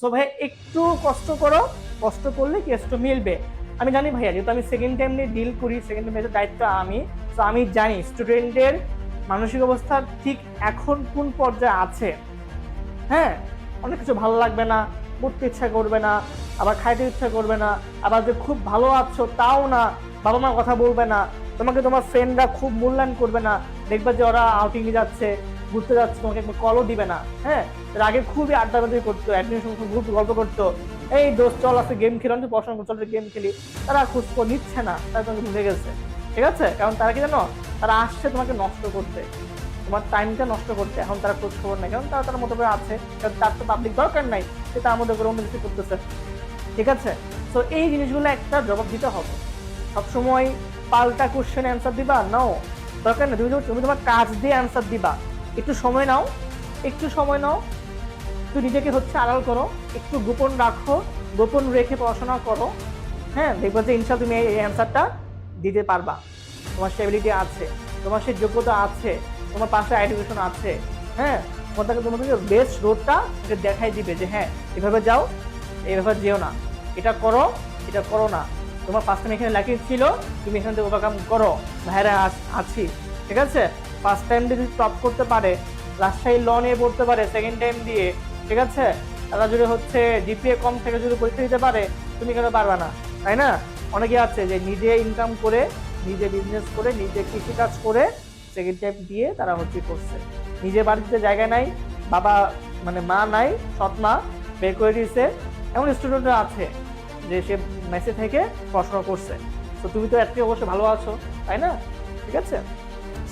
So ভাই একটু কষ্ট করো, কষ্ট করলে কেসটা মিলবে? আমি জানি ভাইয়া, যেহেতু আমি সেকেন্ড টাইম নিয়ে ডিল করি সেকেন্ড টাইমের দায়িত্ব আমি, তো আমি জানি স্টুডেন্টের মানসিক অবস্থা ঠিক এখন কোন পর্যায়ে আছে। হ্যাঁ অনেক কিছু ভালো লাগবে না, পড়তে ইচ্ছা করবে না, আবার খাইতে ইচ্ছা করবে না, আবার যে খুব ভালো আছো তাও না, বাবা মা কথা বলবে না, তোমাকে তোমার ফ্রেন্ডরা খুব মূল্যায়ন করবে না, দেখবা যে ওরা আউটিংয়ে যাচ্ছে ঘুরতে যাচ্ছে, তোমাকে কলও দিবে না। হ্যাঁ? এর আগে খুবই আড্ডাবাজি করতো অ্যাডমিশন গ্রুপ গল্প করতো। এই দোষ চল আছে গেম খেলাম পড়াশোনা চল গেম খেলি। তারা খোঁজ খবর নিচ্ছে না, তারা তোমাকে ভুলে গেছে। ঠিক আছে? কারণ তারা কি জানো? তারা আসছে তোমাকে নষ্ট করতে। তোমার টাইমটা নষ্ট করতে। এখন তারা খোঁজ খবর নেই কারণ তারা তার মতো করে আছে। কারণ তার তো পাবলিক দরকার নাই। সে তার মধ্যে করে অন্য কিছু করতেছে। ঠিক আছে? তো এই জিনিসগুলো একটা জবাব দিতে হবে। সবসময় পাল্টা কোশ্চেন অ্যান্সার দিবা? নাও দরকার নেই। তুমি তুমি তোমার কাজ দিয়ে অ্যান্সার দিবা। একটু সময় নাও, একটু সময় নাও। একটু নিজেকে হচ্ছে আড়াল করো, একটু গোপন রাখো, গোপন রেখে পড়াশোনা করো। হ্যাঁ দেখব যে ইনশাল তুমি এই অ্যান্সারটা দিতে পারবা। তোমার স্টেবিলিটি আছে, তোমার সেই যোগ্যতা আছে, তোমার পাশে এডুকেশন আছে। হ্যাঁ তোমার তোমাদেরকে তোমাদেরকে বেস্ট রোডটা দেখাই দিবে যে হ্যাঁ এভাবে যাও, এভাবে যেও না। এটা করো এটা করো না। তোমার ফার্স্ট এখানে লাকি ছিল, তুমি এখান থেকে ওভারকাম করো। ভাইরা আছি, ঠিক আছে? ফার্স্ট টাইম যদি টপ করতে পারে, রাজশাহী ল নিয়ে পড়তে পারে সেকেন্ড টাইম দিয়ে, ঠিক আছে? তারা যদি হচ্ছে জিপিএ কম থেকে যদি পরীক্ষা দিতে পারে, তুমি কেন পারবে না? তাই না? অনেকে আছে যে নিজে ইনকাম করে, নিজে বিজনেস করে, নিজে কৃষিকাজ করে সেকেন্ড টাইম দিয়ে তারা হচ্ছে করছে। নিজের বাড়িতে জায়গা নাই, বাবা মানে মা নাই, সৎ মা, বের করে দিয়েছে। এমন স্টুডেন্টরা আছে যে সে মেসে থেকে পড়াশোনা করছে। তো তুমি তো একটি অবশ্যই ভালো আছো, তাই না? ঠিক আছে?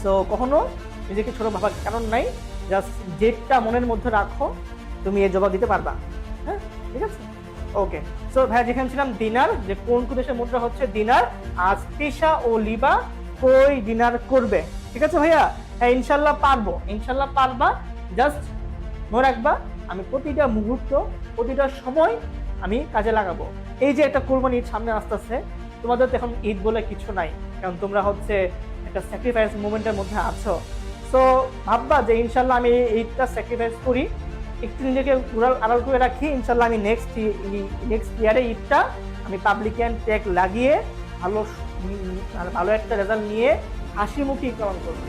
সো কখনো নিজেকে ছোট ভাবার কারণ নাই। জাস্ট যেটা মনের মধ্যে রাখো, তুমি এর জবাব দিতে পারবা। হ্যাঁ? ঠিক আছে? ওকে সো ভাই যেখানে ছিলাম ডিনার যে কোন কোন দেশের মুদ্রা হচ্ছে ডিনার আজ তিশা ও লিবা কই ডিনার করবে? ঠিক আছে, ভাইয়া? হ্যাঁ ইনশাল্লাহ পারব। ইনশাল্লাহ পারবা। জাস্ট মনে রাখবা, আমি প্রতিটা মুহূর্ত, প্রতিটা সময় আমি কাজে লাগাবো। এই যে একটা কোরবানি সামনে আসতেছে, তোমাদের তো এখন ঈদ বলে কিছু নাই। কারণ তোমরা হচ্ছে একটা স্যাক্রিফাইস মুভমেন্টের মধ্যে আছো। সো ভাববা যে ইনশাল্লাহ আমি এইটা স্যাক্রিফাইস করি। একটু নিজেকে উড়াল আড়াল করে রাখি। ইনশাল্লাহ আমি নেক্সট নেক্সট ইয়ারে ঈদটা আমি পাবলিক অ্যান্ড ট্যাগ লাগিয়ে ভালো ভালো একটা রেজাল্ট নিয়ে হাসিমুখী গ্রহণ করব।